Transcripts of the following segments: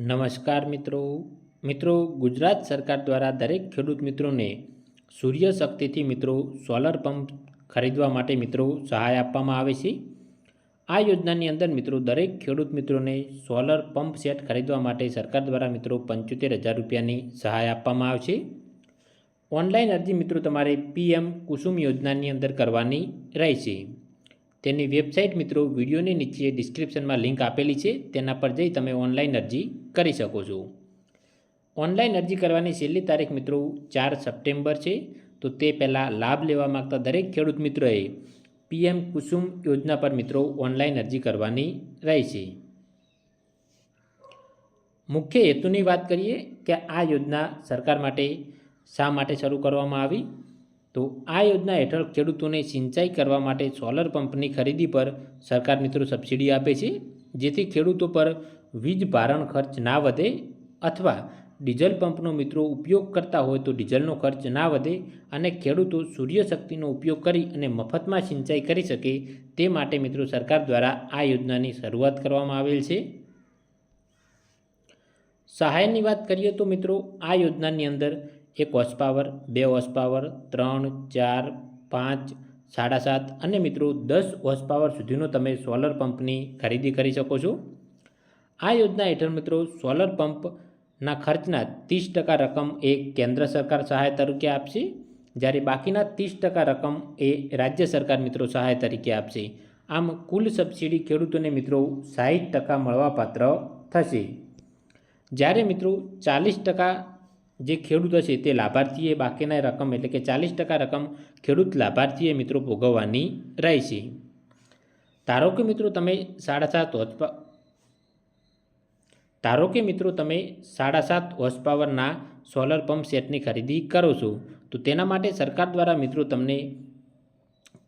નમસ્કાર મિત્રો. મિત્રો, ગુજરાત સરકાર દ્વારા દરેક ખેડૂત મિત્રોને સૂર્ય શક્તિથી મિત્રો સોલર પંપ ખરીદવા માટે મિત્રો સહાય આપવામાં આવે છે. આ યોજનાની અંદર મિત્રો દરેક ખેડૂત મિત્રોને સોલર પંપ સેટ ખરીદવા માટે સરકાર દ્વારા મિત્રો પંચોતેર હજાર રૂપિયાની સહાય આપવામાં આવશે. ઓનલાઈન અરજી મિત્રો તમારે પીએમ કુસુમ યોજનાની અંદર કરવાની રહેશે. તેની વેબસાઇટ મિત્રો વિડીયોની નીચે ડિસ્ક્રિપ્શનમાં લિંક આપેલી છે, તેના પર જઈ તમે ઓનલાઈન અરજી કરી શકો છો. ઓનલાઈન અરજી કરવાની છેલ્લી તારીખ મિત્રો ચાર સપ્ટેમ્બર છે, તો તે પહેલાં લાભ લેવા માગતા દરેક ખેડૂત મિત્રોએ પીએમ કુસુમ યોજના પર મિત્રો ઓનલાઈન અરજી કરવાની રહેશે મુખ્ય હેતુની વાત કરીએ કે આ યોજના સરકાર માટે શા માટે શરૂ કરવામાં આવી? તો આ યોજના હેઠળ ખેડૂતોને સિંચાઈ કરવા માટે સોલર પંપની ખરીદી પર સરકાર મિત્રો સબસિડી આપે છે, જેથી ખેડૂતો પર વીજ ભારણ ખર્ચ ના વધે અથવા ડીઝલ પંપનો મિત્રો ઉપયોગ કરતા હોય તો ડીઝલનો ખર્ચ ના વધે અને ખેડૂતો સૂર્યશક્તિનો ઉપયોગ કરી અને મફતમાં સિંચાઈ કરી શકે તે માટે મિત્રો સરકાર દ્વારા આ યોજનાની શરૂઆત કરવામાં આવેલ છે. સહાયની વાત કરીએ તો મિત્રો આ યોજનાની અંદર એક હોર્સ પાવર બે હોર્સ પાવર ત્રણ, ચાર, પાંચ, સાડા સાત અને મિત્રો દસ હોર્સ પાવર સુધીનો તમે સોલર પંપની ખરીદી કરી શકો છો. આ યોજના હેઠળ મિત્રો સોલર પંપના ખર્ચના ત્રીસ ટકા રકમ એ કેન્દ્ર સરકાર સહાય તરીકે આપશે, જ્યારે બાકીના ત્રીસ ટકા રકમ એ રાજ્ય સરકાર મિત્રો સહાય તરીકે આપશે. આમ કુલ સબસિડી ખેડૂતોને મિત્રો સાહીઠ ટકા મળવાપાત્ર થશે. જ્યારે મિત્રો ચાલીસ ટકા જે ખેડૂત હશે તે લાભાર્થીએ બાકીના રકમ એટલે કે ચાલીસ ટકા રકમ ખેડૂત લાભાર્થીએ મિત્રો ભોગવવાની રહેશે. ધારો કે મિત્રો તમે સાડા સાત હોર્સ ધારો કે મિત્રો તમે સાડા સાત હોર્સ પાવરના સોલર પંપ સેટની ખરીદી કરો છો, તો તેના માટે સરકાર દ્વારા મિત્રો તમને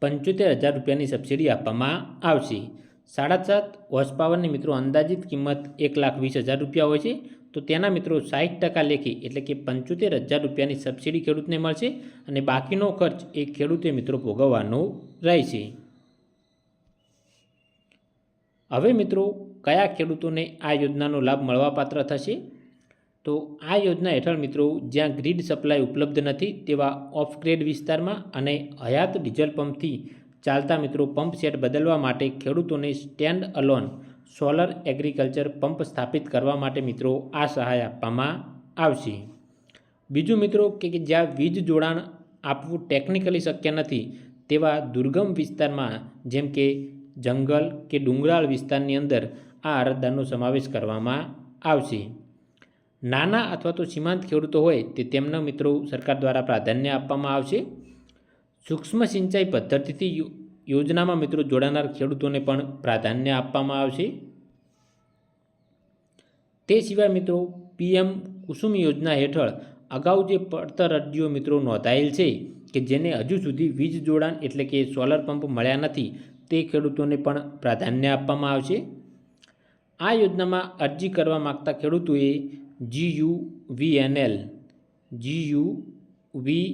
પંચોતેર હજાર રૂપિયાની સબસિડી આપવામાં આવશે. સાડા સાત હોર્સ પાવરની મિત્રો અંદાજિત કિંમત એક લાખ વીસ હજાર રૂપિયા હોય છે. તો તેના મિત્રો સાઠ ટકા લેખી એટલે કે પંચોતેર હજાર રૂપિયાની સબસિડી ખેડૂતને મળશે અને બાકીનો ખર્ચ એ ખેડૂતે મિત્રો ભોગવવાનો રહેશે. હવે મિત્રો કયા ખેડૂતોને આ યોજનાનો લાભ મળવાપાત્ર થશે? તો આ યોજના હેઠળ મિત્રો જ્યાં ગ્રીડ સપ્લાય ઉપલબ્ધ નથી તેવા ઓફ ગ્રેડ વિસ્તારમાં અને હયાત ડીઝલ પંપથી ચાલતા મિત્રો પંપ સેટ બદલવા માટે ખેડૂતોને stand alone solar agriculture pump સ્થાપિત કરવા માટે મિત્રો આ સહાય આપવામાં આવશે. બીજું મિત્રો કે જ્યાં વીજ જોડાણ આપવું ટેકનિકલી શક્ય નથી તેવા દુર્ગમ વિસ્તારમાં જેમ કે જંગલ કે ડુંગરાળ વિસ્તારની અંદર આ અરજદારનો સમાવેશ કરવામાં આવશે. નાના અથવા તો સીમાંત ખેડૂતો હોય તે તેમના મિત્રો સરકાર દ્વારા પ્રાધાન્ય આપવામાં આવશે. સૂક્ષ્મ સિંચાઈ પદ્ધતિથી યોજનામાં મિત્રો જોડાનાર ખેડૂતોને પણ પ્રાધાન્ય આપવામાં આવશે. તે સિવાય મિત્રો પીએમ કુસુમ યોજના હેઠળ અગાઉ જે પડતર અરજીઓ મિત્રો નોંધાયેલ છે કે જેને હજુ સુધી વીજ જોડાણ એટલે કે સોલર પંપ મળ્યા નથી તે ખેડૂતોને પણ પ્રાધાન્ય આપવામાં આવશે. આ યોજનામાં અરજી કરવા માગતા ખેડૂતોએ GU VNL GU V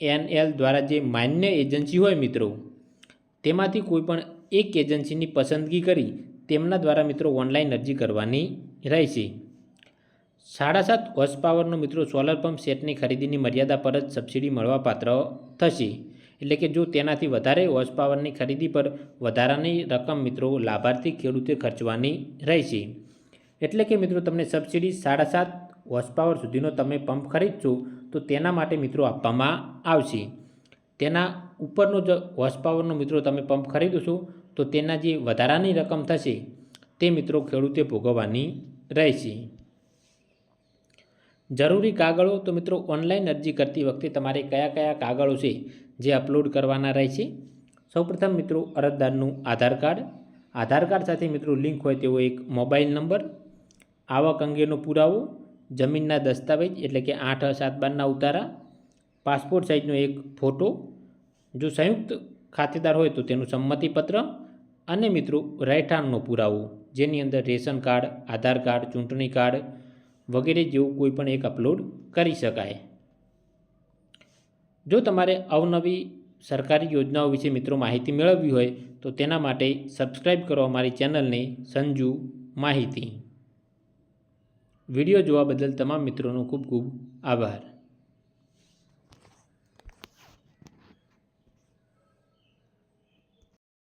NL દ્વારા જે માન્ય એજન્સી હોય મિત્રો, તેમાંથી કોઈપણ એક એજન્સીની પસંદગી કરી તેમના દ્વારા મિત્રો ઓનલાઈન અરજી કરવાની રહેશે. સાડા સાત હોર્સ પાવરનો મિત્રો સોલર પંપ સેટની ખરીદીની મર્યાદા પર જ સબસિડી મળવાપાત્ર થશે. એટલે કે જો તેનાથી વધારે હોર્સ પાવરની ખરીદી પર વધારાની રકમ મિત્રો લાભાર્થી ખેડૂતે ખર્ચવાની રહેશે. એટલે કે મિત્રો તમને સબસિડી સાડા સાત હોર્સ પાવર સુધીનો તમે પંપ ખરીદશો, તો તેના માટે મિત્રો આપવામાં આવશે. તેના ઉપરનો જો વોશપાવરનો મિત્રો તમે પંપ ખરીદશો, તો તેના જે વધારાની રકમ થશે, તે મિત્રો ખેડૂતે ભોગવવાની રહેશે. જરૂરી કાગળો તો મિત્રો ઓનલાઈન અરજી કરતી વખતે તમારે કયા કયા કાગળો છે જે અપલોડ કરવાના રહેશે? સૌપ્રથમ મિત્રો અરજદારનું આધાર કાર્ડ. આધાર કાર્ડ સાથે મિત્રો લિંક હોય તેવો એક મોબાઈલ નંબર આવક અંગેનો પુરાવો. જમીનના દસ્તાવેજ એટલે કે આઠ, સાત, બારના ઉતારા, પાસપોર્ટ સાઇઝનો એક ફોટો, જો સંયુક્ત ખાતેદાર હોય તો તેનું સંમતિપત્ર અને મિત્રો રહેઠાણનો પુરાવો, જેની અંદર રેશન કાર્ડ, આધાર કાર્ડ, ચૂંટણી કાર્ડ વગેરે જેવું કોઈ પણ એક અપલોડ કરી શકાય. જો તમારે અવનવી સરકારી યોજનાઓ વિશે મિત્રો માહિતી મેળવવી હોય તો તેના માટે સબસ્ક્રાઈબ કરો અમારી ચેનલને સંજુ માહિતી. વીડિયો જોવા બદલ તમામ મિત્રોનો ખૂબ ખૂબ આભાર.